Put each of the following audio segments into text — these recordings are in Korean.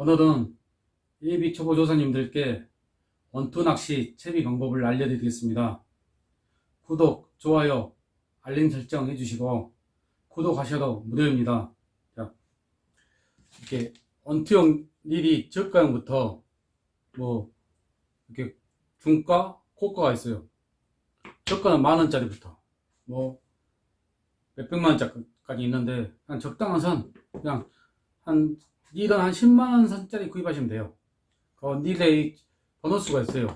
오늘은 예비 초보 조사님들께 원투 낚시 채비 방법을 알려드리겠습니다. 구독, 좋아요, 알림 설정 해주시고 구독하셔도 무료입니다. 자, 이렇게 원투용 릴이 저가형부터 뭐 이렇게 중가, 고가가 있어요. 저가는 만 원짜리부터 뭐 몇백만 원짜리까지 있는데 그냥 적당한 선 그냥 한 닐은 한 10만 원 선짜리 구입하시면 돼요. 그 닐의 번호 수가 있어요.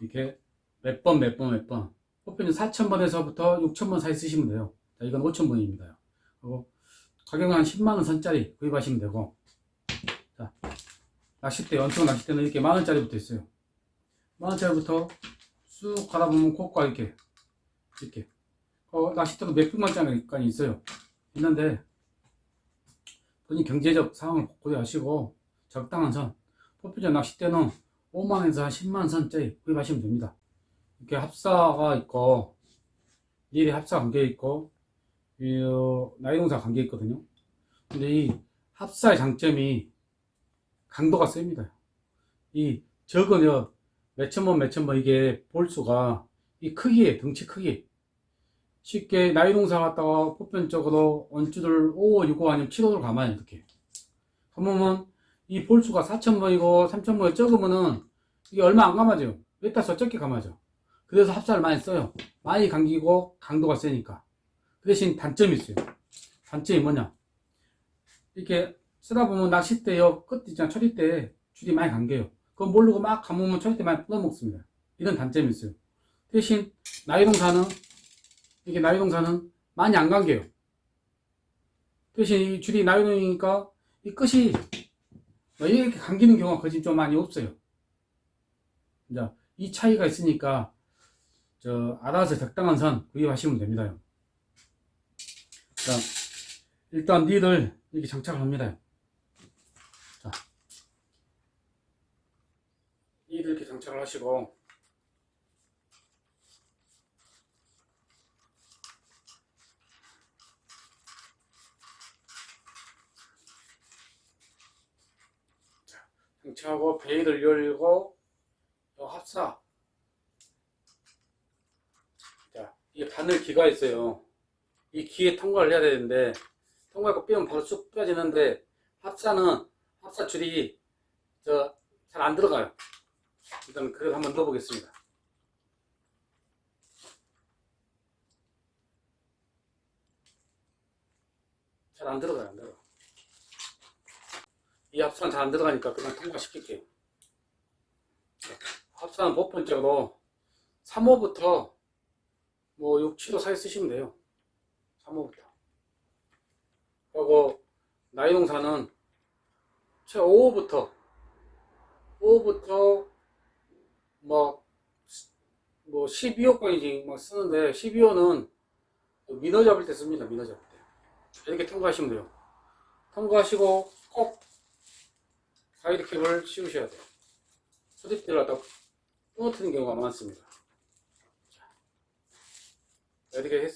이렇게 몇 번, 몇 번, 몇 번. 뽑히는 4,000번에서부터 6,000번 사이 쓰시면 돼요. 자, 이건 5,000번입니다. 그리고 가격은 한 10만 원 선짜리 구입하시면 되고. 자, 낚싯대, 원투 낚싯대는 이렇게 만 원짜리부터 있어요. 만 원짜리부터 쑥 가다 보면 코가 이렇게, 이렇게. 어, 낚싯대도 몇백만 짜리까지 있어요. 있는데, 본인 경제적 상황을 고려하시고 적당한 선, 포피전 낚싯대는 5만원에서 한 10만원 선짜리 구입하시면 됩니다. 이렇게 합사가 있고, 닐이 합사 관계 있고, 이, 어, 나이동사 관계 있거든요. 근데 이 합사의 장점이 강도가 셉니다. 이 적은 여 몇천 번, 몇천 번 이게 볼수가 이 크기에, 덩치 크기. 쉽게 나이동사 갔다가 보편적으로 원주를 5호, 6호 아니면 7호를 감아요, 이렇게. 그러면 이 볼수가 4,000번이고 3,000번이 적으면은 이게 얼마 안 감아져요. 몇 적게 감아져. 그래서 합사를 많이 써요. 많이 감기고 강도가 세니까. 그 대신 단점이 있어요. 단점이 뭐냐. 이렇게 쓰다 보면 낚싯대 여끝 있잖아. 처리대 줄이 많이 감겨요. 그거 모르고 막 감으면 처리대 많이 뜯어먹습니다. 이런 단점이 있어요. 대신 나이동사는 이게 나이동사는 많이 안 감겨요. 대신 이 줄이 나이동이니까 이 끝이 뭐 이렇게 감기는 경우가 거의 좀 많이 없어요. 이제 이 차이가 있으니까 저 알아서 적당한 선 구입하시면 됩니다. 자, 일단 니들 이렇게 장착을 합니다. 자, 니들 이렇게 장착을 하시고 장착하고 베일을 열고 요 합사 자, 이 바늘 기가 있어요. 이 기에 통과를 해야 되는데 통과하고 빼면 바로 쑥 빠지는데 합사는 합사 줄이 저 잘 안 들어가요. 일단 그걸 한번 넣어 보겠습니다. 잘 안 들어가요. 이 합사는 잘안 들어가니까 그냥 통과시킬게요. 합사는 보편적으로 3호부터 뭐 6, 7호 사이 쓰시면 돼요. 3호부터. 그리고 나이동사는 최 5호부터 5호부터 뭐, 뭐 12호까지 막 쓰는데 12호는 민어 잡을 때 씁니다. 민어 잡을 때. 이렇게 통과하시면 돼요. 통과하시고 꼭 가이드캡을 씌우셔야 돼요. 소집대를 갖다 부러뜨리는 경우가 많습니다. 자, 이렇게 했,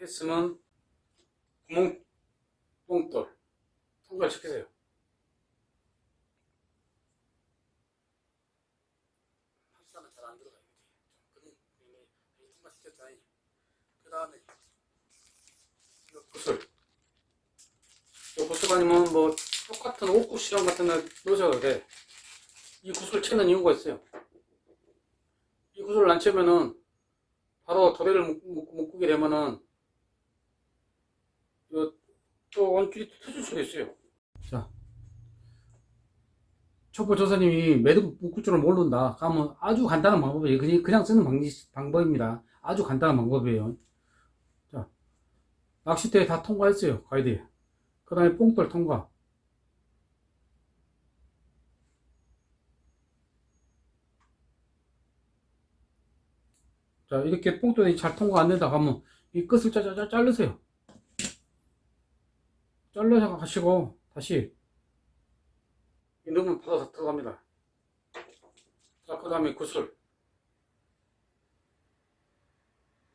했으면 구멍 뽕돌 통과를 시키세요. 그 다음에 이 구슬. 이 구슬 아니면 뭐 똑같은 옥구 시험 같은 데 넣으셔도 돼. 이 구슬 채는 이유가 있어요. 이 구슬을 안 채면은 바로 도래를 묶게 되면은 요- 또 원줄이 터질 수도 있어요. 자, 초보 조사님이 매듭 묶을 줄을 모른다. 그러면 아주 간단한 방법이에요. 그냥, 그냥 쓰는 방, 방법입니다. 아주 간단한 방법이에요. 자, 낚싯대 다 통과했어요. 가이드에. 그 다음에 뽕돌 통과. 자, 이렇게 뽕돌이 잘 통과 안 된다 하면 이 끝을 짜자자 자르세요. 잘라서 가시고 다시 이 넣으면 받아서 들어갑니다. 자, 그 다음에 구슬.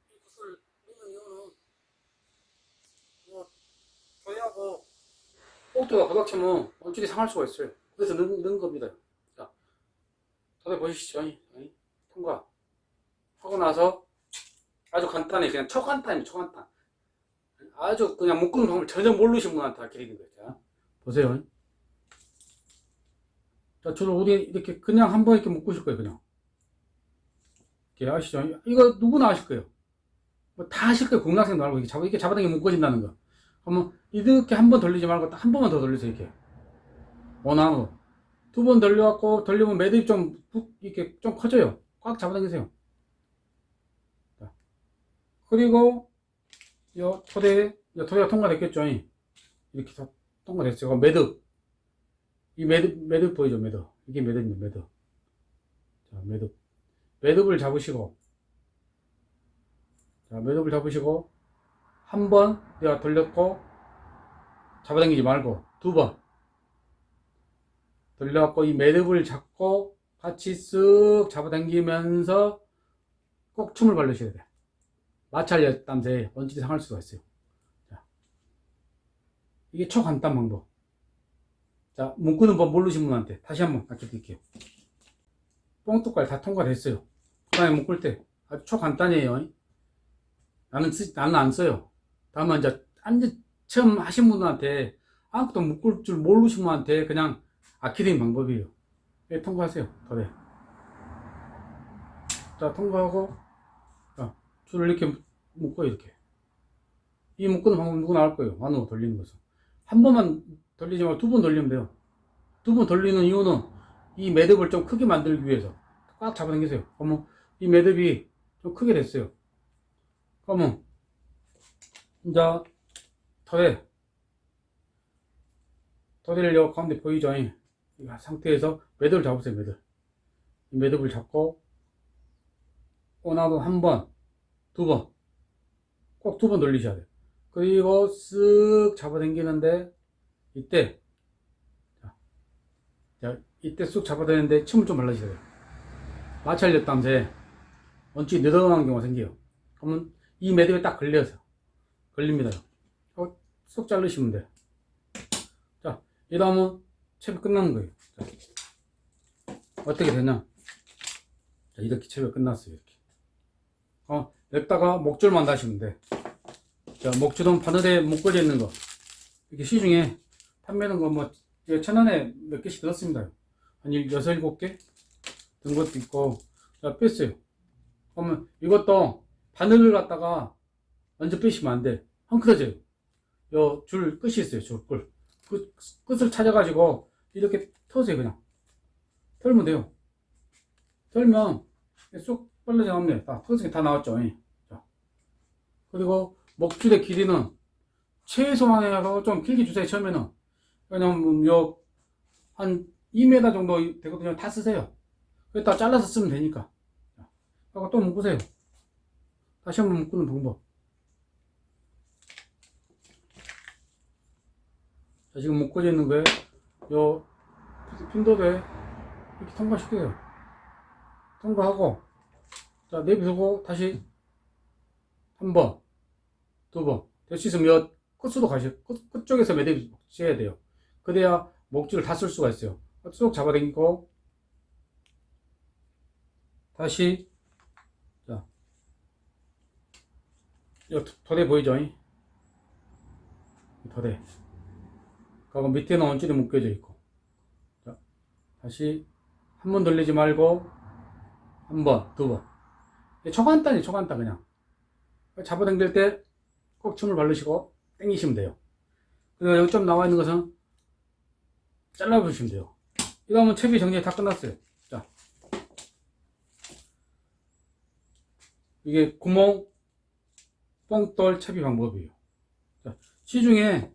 이 구슬 넣는 이유는 뽕돌가 바닥치면 원줄이 상할 수가 있어요. 그래서 넣은, 넣은 겁니다. 자, 다들 이, 통과. 하고 나서 아주 간단해. 그냥 초간단이 초간단. 아주 그냥 묶는 방법을 전혀 모르신 분한테 드리는 거죠. 자, 보세요. 자, 저를 어디 이렇게 그냥 한 번 이렇게 묶으실 거예요. 그냥. 이렇게 아시죠? 이거 누구나 아실 거예요. 뭐 다 아실 거예요. 공학생도 알고 이렇게 잡아 이렇게 잡아당기면 묶어진다는 거. 그러면 이렇게 한 번 돌리지 말고 딱 한 번만 더 돌리세요. 이렇게. 원함으로. 두 번 돌려갖고 돌리면 매듭이 좀푹 이렇게 좀 커져요. 꽉 잡아당기세요. 자. 그리고 요 토대 요 토대가 통과됐겠죠. 이렇게 다 통과됐어요. 매듭. 이 매듭 매듭 보이죠? 매듭. 이게 매듭입니다. 매듭. 자, 매듭. 매듭을 잡으시고 자, 매듭을 잡으시고 한 번 내가 돌렸고 잡아당기지 말고 두 번 돌려갖고 이 매듭을 잡고 같이 쓱 잡아당기면서 꼭 춤을 바르셔야 돼. 마찰력 땀새 원질이 상할 수가 있어요. 자, 이게 초간단 방법. 자, 묶는 법 모르신 분한테 다시 한번 가르쳐 드릴게요. 뽕뚜까지 다 통과됐어요. 그 다음에 묶을 때 아주 초간단해요. 나는 쓰, 나는 안 써요. 다만 이제 완전 처음 하신 분한테 아무것도 묶을 줄 모르신 분한테 그냥 아키드인 방법이에요. 예, 통과하세요. 더래. 자, 통과하고 자, 줄을 이렇게 묶어요. 이렇게. 이 묶는 방법 누구나 알 거예요. 안으로 돌리는 것은. 한 번만 돌리지 말고 두 번 돌리면 돼요. 두 번 돌리는 이유는 이 매듭을 좀 크게 만들기 위해서 꽉 잡아당기세요. 그러면 이 매듭이 좀 크게 됐어요. 그러면 이제 터에 터를 요 가운데 보이죠? 이 상태에서 매듭을 잡으세요. 매듭. 이 매듭을 잡고 오나도 한 번, 두 번, 꼭 두 번 돌리셔야 돼요. 그리고 쓱 잡아당기는데 이때 자, 자, 이때 쑥 잡아당기는데 춤을 좀 발라주셔야 돼요. 마찰력 땀새 원칙 느슨한 경우가 생겨요. 그러면 이 매듭에 딱 걸려서 걸립니다. 어, 쏙 자르시면 돼요. 자, 이 다음은 채비 끝나는 거예요. 자, 어떻게 되냐? 자, 이렇게 채비가 끝났어요. 이렇게. 어, 냅다가 목줄만 다시면 돼. 자, 목줄은 바늘에 묶어져 있는 거. 이렇게 시중에 판매하는 거 뭐, 천 원에 몇 개씩 들었습니다. 한 일- 여섯, 일곱 개? 든 것도 있고. 자, 뺐어요. 그러면 이것도 바늘을 갖다가 완전 빼시면 안 돼. 헝클어져요. 요 줄 끝이 있어요. 줄 끝. 그 끝을 찾아가지고 이렇게 터세요. 그냥. 털면 돼요. 털면 쏙 빨라져 나옵니다. 다 터서 다 나왔죠. 예. 자. 그리고 목줄의 길이는 최소한 해서 좀 길게 주세요. 처음에는. 왜냐면 요 한 2m 정도 되거든요. 다 쓰세요. 그랬다 잘라서 쓰면 되니까. 자. 하고 또 묶으세요. 다시 한번 묶는 방법. 지금 묶어져 있는 거에, 요, 핀도에 이렇게 통과시켜요. 통과하고, 자, 내비두고 다시 한 번, 두 번. 될수 있으면 요 끝으로 가셔, 끝, 끝 쪽에서 매듭 씌어야 돼요. 그래야 목줄을 다 쓸 수가 있어요. 쏙 잡아당기고, 다시, 자, 요 도대 보이죠? 이 도대. 그리고 밑에는 원줄이 묶여져 있고. 자, 다시 한 번 돌리지 말고 한 번, 두 번. 초간단이 초간단 그냥. 잡아당길 때 꼭 춤을 바르시고 당기시면 돼요. 그리고 여기 좀 나와 있는 것은 잘라보시면 돼요. 이러면 채비 정리 다 끝났어요. 자. 이게 구멍 뽕돌 채비 방법이에요. 자, 시중에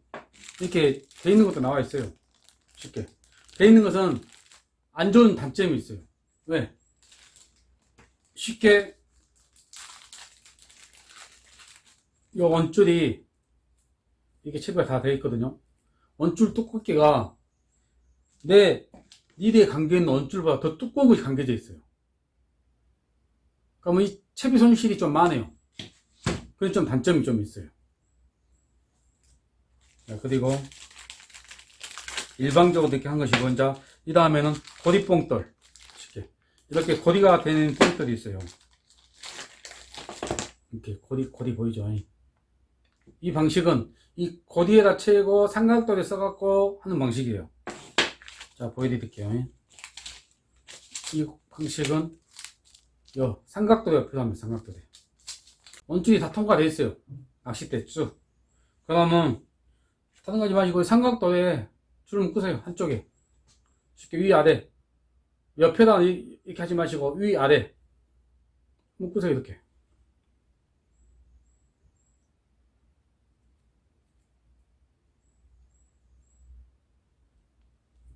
이렇게 돼 있는 것도 나와 있어요. 쉽게. 돼 있는 것은 안 좋은 단점이 있어요. 왜? 쉽게 요 원줄이 이게 채비가 다 되어 있거든요. 원줄 두껍기가 내 니드에 감겨 있는 원줄보다 더 두꺼운 것이 감겨져 있어요. 그러면 이 채비 손실이 좀 많아요. 그런 좀 단점이 좀 있어요. 자, 그리고 일방적으로 이렇게 한 것이고 이제 이 다음에는 고리뽕돌 이렇게 이렇게 고리가 되는 뽕돌이 있어요. 이렇게 고리 고리 보이죠? 이 방식은 이 고리에다 채고 삼각돌에 써갖고 하는 방식이에요. 자 보여드릴게요. 이 방식은 요 삼각돌에 필요합니다. 삼각돌에 원줄이 다 통과되어 있어요. 낚싯대 쭉. 그러면 다른 거 하지 마시고 삼각도에 줄을 묶으세요. 한쪽에. 쉽게 위 아래. 옆에다 이- 이렇게 하지 마시고 위 아래. 묶으세요. 이렇게.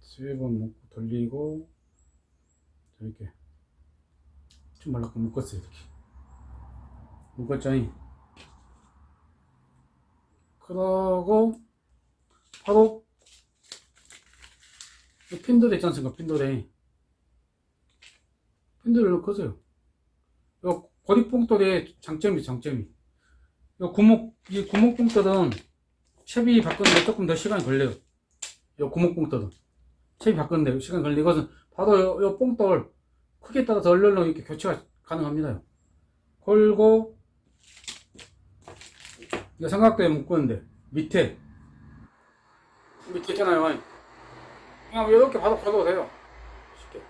세번 묶고 돌리고 자, 이렇게 좀 말라고 묶었어요. 이렇게. 묶었잖니. 그러고 바로 이 핀도대 있지 않습니까? 핀도대. 핀도를 넣고서요. 요 고리뽕돌의 장점이 장점이. 요 구목 이 구목뽕돌은 채비 바꾸는데 조금 더 시간이 걸려요. 요 구목뽕돌은 채비 바꾸는데 시간 걸리고 이것은 바로 요, 요 뽕돌 크기에 따라서 얼른 이렇게 교체가 가능합니다. 걸고 이거 삼각대에 묶었는데 밑에 밑에 있잖아요. 그냥 이렇게 바로 걸어도 돼요. 쉽게.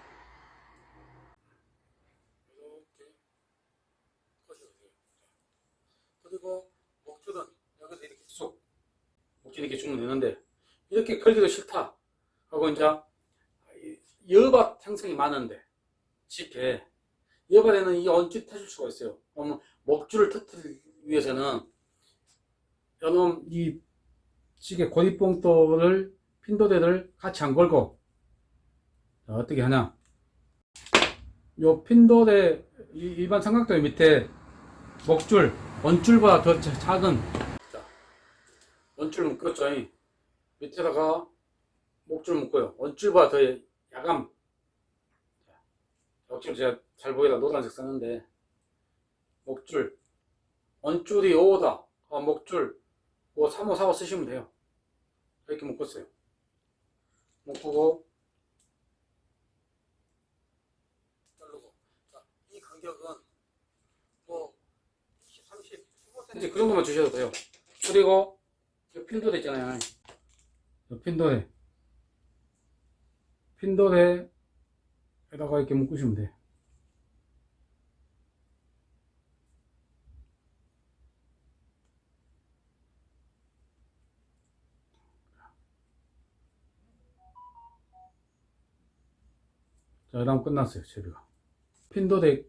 이렇게 거셔도 돼요. 그리고 목줄은 여기서 이렇게 쑥 목줄 이렇게 주면 되는데 이렇게 걸기도 싫다 하고 이제 여밭 형성이 많은데 쉽게 여밭에는 이 언줄 터질 수가 있어요. 그러면 목줄을 터뜨리기 위해서는 요놈 이 시계 고리뽕돌을 핀도대를 같이 안 걸고. 자, 어떻게 하냐 요 핀도대 이- 일반 삼각대 밑에 목줄 원줄보다 더 자- 작은. 자, 원줄 묶었죠 이. 밑에다가 목줄 묶고요. 원줄보다 더 야감. 자, 목줄 제가 잘 보이다. 노란색 썼는데. 목줄. 원줄이 5다. 아, 목줄 뭐 3호 4호 쓰시면 돼요. 이렇게 묶었어요. 묶고. 자르고 자, 이 간격은 뭐 20, 30, 15cm 그 정도만 주셔도 돼요. 그리고 이 핀도대 있잖아요. 이 핀도대. 핀도대에다가 이렇게 묶으시면 돼요 자, 그다음 끝났어요, 채비가. 핀도대,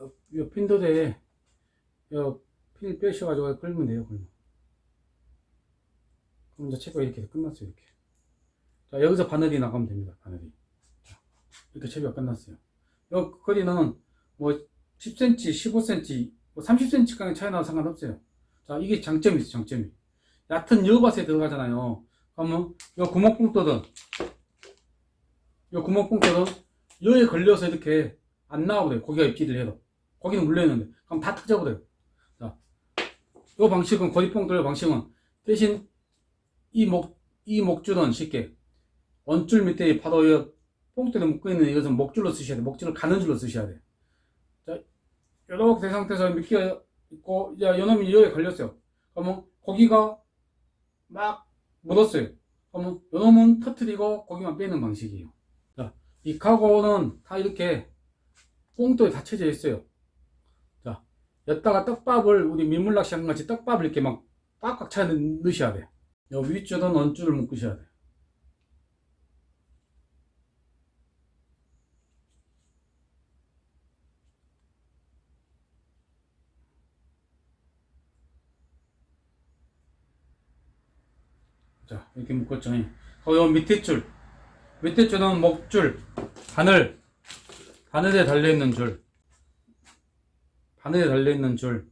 어, 이 핀도대에, 이 핀을 빼셔가지고 걸면 돼요, 걸면. 그럼 이제 채비가 이렇게 끝났어요, 이렇게. 자, 여기서 바늘이 나가면 됩니다, 바늘이. 자, 이렇게 채비가 끝났어요. 이 거리는 뭐 10cm, 15cm, 뭐 30cm까지 차이 나도 상관없어요. 자, 이게 장점이 있어요, 장점이. 얕은 여밭에 들어가잖아요. 그러면 이 구멍뽕돌은 이 구멍뽕돌은 여에 걸려서 이렇게 안 나오거든요. 고기가 입질을 해도. 고기는 물려있는데. 그럼 다 터져버려요. 자, 이 방식은, 고리뽕돌 방식은 대신 이 목, 이 목줄은 쉽게 원줄 밑에 바로 이 뽕돌에 묶어있는 이것은 목줄로 쓰셔야 돼요. 목줄을 가는 줄로 쓰셔야 돼요. 자, 이렇게 된 상태에서 미끼가 있고, 이제 요놈이 여에 걸렸어요. 그러면 고기가 막 묻었어요. 그러면 요놈은 터트리고 고기만 빼는 방식이에요. 이 카고는 다 이렇게 뽕돌이 닫혀져 있어요. 자, 여기다가 떡밥을 우리 민물낚시 한 같이 떡밥을 이렇게 막 꽉꽉 차 넣으셔야 돼. 요 윗줄은 원줄을 묶으셔야 돼. 자, 이렇게 묶었죠. 어, 요 밑에 줄. 밑에 줄은 목줄, 바늘, 바늘에 달려있는 줄, 바늘에 달려있는 줄,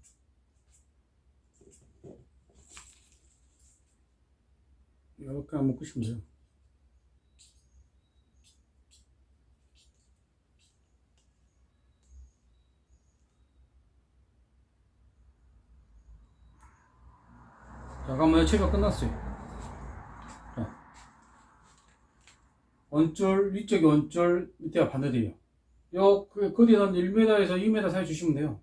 이렇게 묶으시면 돼요. 자, 그러면 체가 끝났어요. 원줄, 위쪽이 원줄, 밑에가 바늘이에요. 요, 그, 거리는 1m에서 2m 사이 주시면 돼요.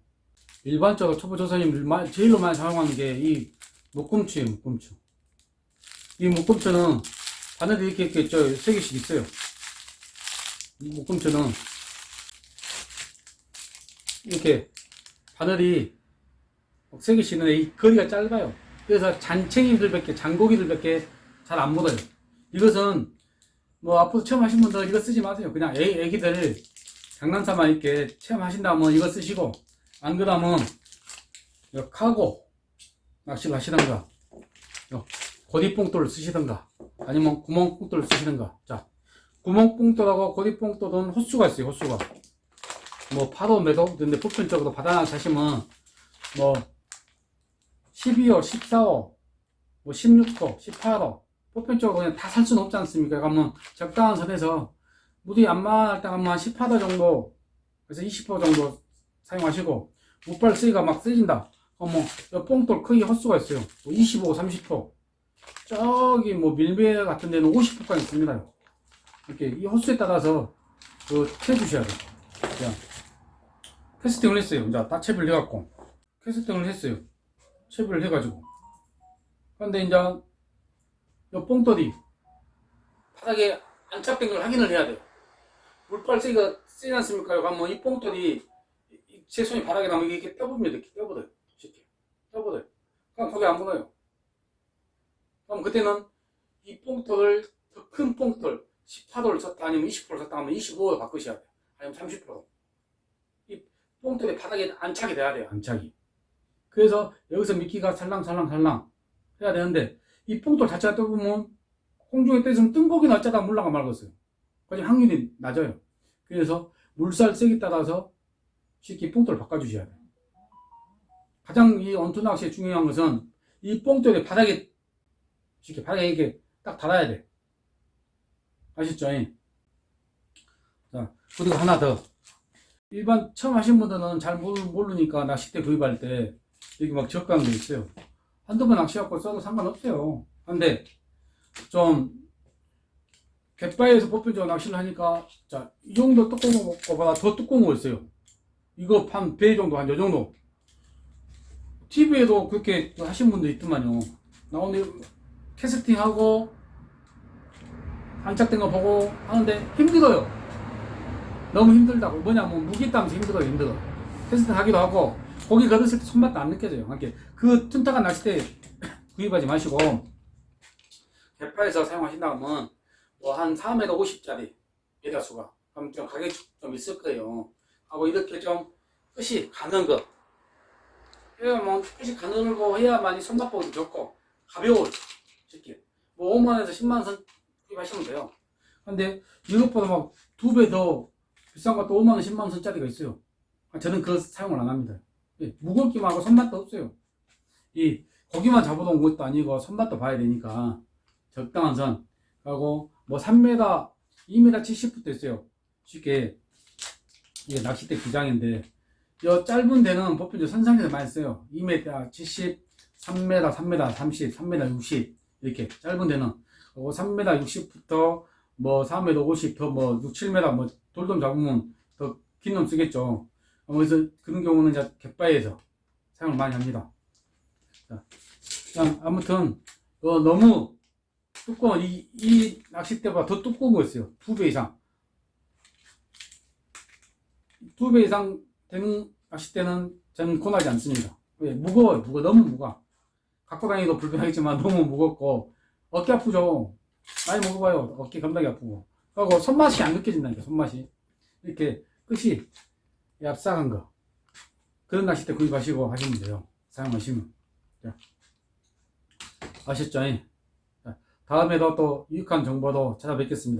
일반적으로 초보 조사님들 마- 제일로 많이 사용하는 게 이 묶음추예요, 묶음추. 이 묶음추는 바늘이 이렇게, 저, 세 개씩 있어요. 이 묶음추는 이렇게 바늘이 세 개씩 있는데 이 거리가 짧아요. 그래서 잔챙이들 밖에, 장고기들 밖에 잘 안 묻어요. 이것은 뭐 앞으로 처음 하신 분들 이거 쓰지 마세요. 그냥 애, 애기들 장난삼아 이렇게 체험하신다면 이거 쓰시고 안 그러면 요 카고 낚시를 하시던가 요 고디뽕돌을 쓰시던가 아니면 구멍뽕돌을 쓰시던가. 자 구멍뽕돌하고 고디뽕돌은 호수가 있어요 호수가. 뭐 8호 매도? 근데 보편적으로 바다나 사시면 뭐 12호 14호 뭐 16호 18호 보편적으로 그냥 다 살 수는 없지 않습니까? 그러면 적당한 선에서 물이 안 많을 때한 18호 정도 그래서 20호 정도 사용하시고 물발 쓰기가 막 세진다. 그럼 뭐 뽕돌 크기 헛수가 있어요. 뭐 25, 30호 저기 뭐 밀배 같은 데는 50호까지 있습니다. 이렇게 이 헛수에 따라서 그 채주셔야 돼요. 그냥 캐스팅을 했어요. 이제 다 채비를 해갖고. 캐스팅을 했어요. 채비를 해가지고. 근데 이제 요 뽕돌이 바닥에 안착된 걸 확인을 해야 돼요 물발 쓰기가 세지 않습니까? 그러면 이 뽕돌이 이- 이- 제 손이 바닥에 나면 이게 떼봅니다. 이렇게 떼버려요. 쉽게. 떼버려요. 그럼 거기 안 묻어요. 그럼 그때는 이 뽕돌을 더 큰 뽕돌 18호를 쳤다 아니면 20호를 쳤다 하면 25호 바꾸셔야 돼요. 아니면 30호. 이 뽕돌이 바닥에 안착이 돼야 돼요. 안착이. 그래서 여기서 미끼가 살랑살랑살랑 해야 되는데 이 뽕돌 자체가 떼보면 공중에 떼서는 뜬고기는 어쩌다 물러가 말겠어요. 그지 확률이 낮아요. 그래서 물살 세기 따라서 쉽게 뽕돌을 바꿔주셔야 돼요. 가장 이 원투 낚시의 중요한 것은 이 뽕돌이 바닥에 쉽게 바닥에 이렇게 딱 달아야 돼. 아셨죠? 예. 자, 그리고 하나 더. 일반 처음 하신 분들은 잘 모르, 모르니까 낚싯대 구입할 때 여기 막게 있어요. 한두 번 낚시하고 써도 상관없어요. 근데 좀 갯바위에서 보편적으로 낚시를 하니까 자 이 정도 두꺼운 거보다 더 두꺼운 거 있어요. 이거 한 배 정도 한 요 정도. TV에도 그렇게 하신 분도 있더만요. 나 오늘 캐스팅하고 안착된 거 보고 하는데 힘들어요. 너무 힘들다고. 뭐냐면 무게 따면서 힘들어요 힘들어 캐스팅 하기도 하고 고기 걸었을 때 손맛도 안 느껴져요 그 튼튼한 낚싯대 구입하지 마시고 갯바에서 사용하신다면 뭐한 4m 50짜리 미다수가 그럼 좀 가격이 좀 있을 거예요. 하고 이렇게 좀 끝이 가는 거 해야만 끝이 가는 거 해야만이 손맛보기도 좋고 가벼울 쉽게 뭐 5만 원에서 10만 원 구입하시면 돼요. 근데 이것보다 막 두 배 더 비싼 것도 5만 원, 10만 원짜리가 있어요. 저는 그 사용을 안 합니다. 예, 무겁기만 하고 손맛도 없어요. 이 고기만 잡아놓은 것도 아니고 손맛도 봐야 되니까 적당한 선 하고 뭐 3m, 2m 70부터 있어요. 쉽게 이게 낚싯대 기장인데 이 짧은 데는 보편 선상에서 많이 써요. 2m 70, 3m, 3m 30, 3m 60 이렇게 짧은 데는 그리고 3m 60부터 뭐 4m 50, 더뭐 6, 7m 뭐 돌돔 잡으면 더 긴 놈 쓰겠죠. 그래서 그런 경우는 이제 갯바위에서 사용을 많이 합니다. 자, 아무튼 어, 너무 두꺼운 이, 이 낚싯대보다 더 두꺼운 거 있어요. 두 배 이상. 두 배 이상 되는 낚싯대는 저는 권하지 않습니다. 왜? 무거워요. 무거워. 너무 무거워. 갖고 다니기도 불편하겠지만 너무 무겁고 어깨 아프죠. 많이 먹어봐요. 어깨 겁나게 아프고. 그리고 손맛이 안 느껴진다니까, 손맛이. 이렇게 끝이 얍삭한 거. 그런 낚싯대 구입하시고 하시면 돼요. 사용하시면. 자. 아셨죠? 다음에도 또 유익한 정보도 찾아뵙겠습니다.